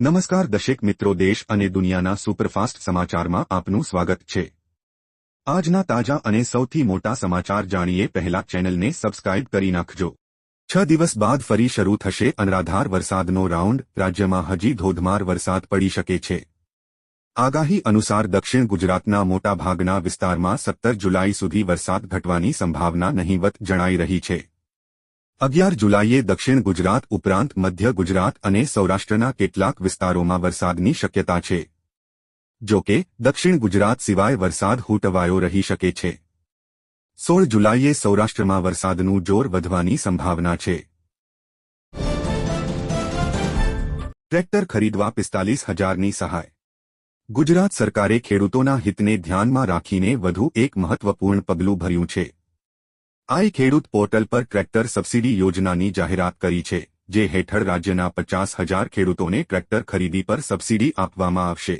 નમસ્કાર દશેક મિત્રો દેશ અને દુનિયાના સુપરફાસ્ટ સમાચારમાં આપનું સ્વાગત છે. આજના તાજા અને સૌથી મોટા સમાચાર જાણીએ પહેલા ચેનલને સબસ્ક્રાઇબ કરી નાખજો. છ દિવસ બાદ ફરી શરૂ થશે અનરાધાર વરસાદનો રાઉન્ડ, રાજ્યમાં હજી ધોધમાર વરસાદ પડી શકે છે. આગાહી અનુસાર દક્ષિણ ગુજરાતના મોટાભાગના વિસ્તારમાં સત્તર જુલાઈ સુધી વરસાદ ઘટવાની સંભાવના નહીવત જણાઈ રહી છે. અગિયાર જુલાઈએ દક્ષિણ ગુજરાત ઉપરાંત મધ્ય ગુજરાત અને સૌરાષ્ટ્રના કેટલાક વિસ્તારોમાં વરસાદની શક્યતા છે. જો કે દક્ષિણ ગુજરાત સિવાય વરસાદ હૂટવાયો રહી શકે છે. સોળ જુલાઈએ સૌરાષ્ટ્રમાં વરસાદનું જોર વધવાની સંભાવના છે. ટ્રેક્ટર ખરીદવા પિસ્તાલીસ હજારની સહાય. ગુજરાત સરકારે ખેડૂતોના હિતને ધ્યાનમાં રાખીને વધુ એક મહત્વપૂર્ણ પગલું ભર્યું છે. આઈ ખેડૂત પોર્ટલ પર ટ્રેક્ટર સબસિડી યોજનાની જાહેરાત કરી છે, જે હેઠળ રાજ્યના પચાસ હજાર ખેડૂતોને ટ્રેક્ટર ખરીદી પર સબસિડી આપવામાં આવશે.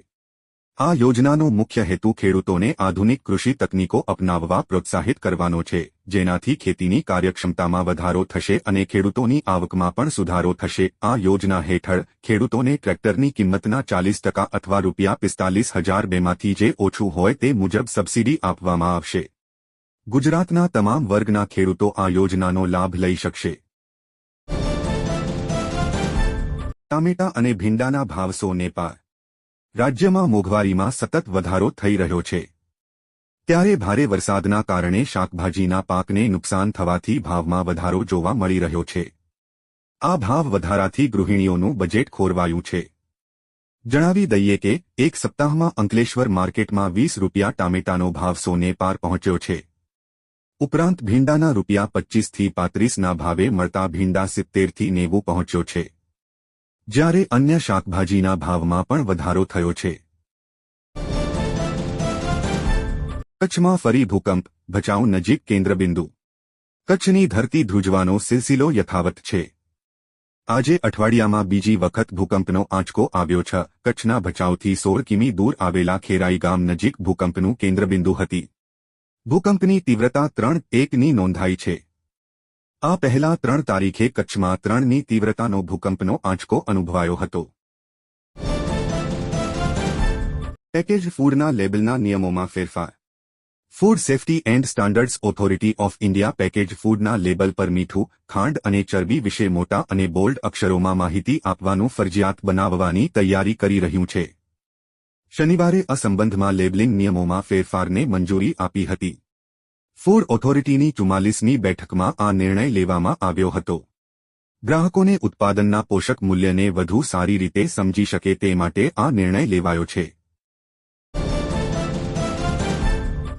આ યોજનાનો મુખ્ય હેતુ ખેડૂતોને આધુનિક કૃષિ તકનીકો અપનાવવા પ્રોત્સાહિત કરવાનો છે, જેનાથી ખેતીની કાર્યક્ષમતામાં વધારો થશે અને ખેડૂતોની આવકમાં પણ સુધારો થશે. આ યોજના હેઠળ ખેડૂતોને ટ્રેક્ટરની કિંમતના ચાલીસ ટકા અથવા રૂપિયા પિસ્તાલીસ હજાર બેમાંથી જે ઓછું હોય તે મુજબ સબસિડી આપવામાં આવશે. ગુજરાતના તમામ વર્ગના ખેડૂતો આ યોજનાનો લાભ લઈ શકશે. ટામેટા અને ભીંડાના ભાવસો નેપાર રાજ્યમાં મોંઘવારીમાં સતત વધારો થઈ રહ્યો છે. ત્યારે ભારે વરસાદના કારણે શાકભાજીના પાકને નુકસાન થવાથી ભાવમાં વધારો જોવા મળી રહ્યો છે. આ ભાવ વધારાથી ગૃહિણીઓનું બજેટ ખોરવાયું છે. જણાવી દઈએ કે એક સપ્તાહમાં અંકલેશ્વર માર્કેટમાં વીસ રૂપિયા ટામેટાનો ભાવ સોને પાર પહોંચ્યો છે. ઉપરાંત ભીંડાના રૂપિયા પચ્ચીસથી પાંત્રીસના ભાવે મળતા ભીંડા સિત્તેરથી નેવું પહોંચ્યો છે. જ્યારે અન્ય શાકભાજીના ભાવમાં પણ વધારો થયો છે. કચ્છમાં ફરી ભૂકંપ, ભચાઉ નજીક કેન્દ્રબિંદુ. કચ્છની ધરતી ધ્રુજવાનો સિલસિલો યથાવત છે. આજે અઠવાડિયામાં બીજી વખત ભૂકંપનો આંચકો આવ્યો છે. કચ્છના ભચાઉથી સોળ કિમી દૂર આવેલા ખેરાઈ ગામ નજીક ભૂકંપનું કેન્દ્રબિંદુ હતી. ભૂકંપની તીવ્રતા ત્રણ એકની નોંધાઈ છે. આ પહેલા ત્રણ તારીખે કચ્છમાં ત્રણની તીવ્રતાનો ભૂકંપનો આંચકો અનુભવાયો હતો. પેકેજ ફૂડના લેબલના નિયમોમાં ફેરફાર. Food safety and standards authority of India package ફૂડના label પર મીઠું, ખાંડ અને ચરબી વિશે મોટા અને બોલ્ડ અક્ષરોમાં માહિતી આપવાનું ફરજિયાત બનાવવાની તૈયારી કરી રહ્યું છે. શનિવારે આ સંબંધમાં લેબલિંગ નિયમોમાં ફેરફારને મંજૂરી આપી હતી. ફૂડ ઓથોરિટીની ચુમ્માલીસમી બેઠકમાં આ નિર્ણય લેવામાં આવ્યો હતો. ગ્રાહકોને ઉત્પાદનના પોષક મૂલ્યને વધુ સારી રીતે સમજી શકે તે માટે આ નિર્ણય લેવાયો છે.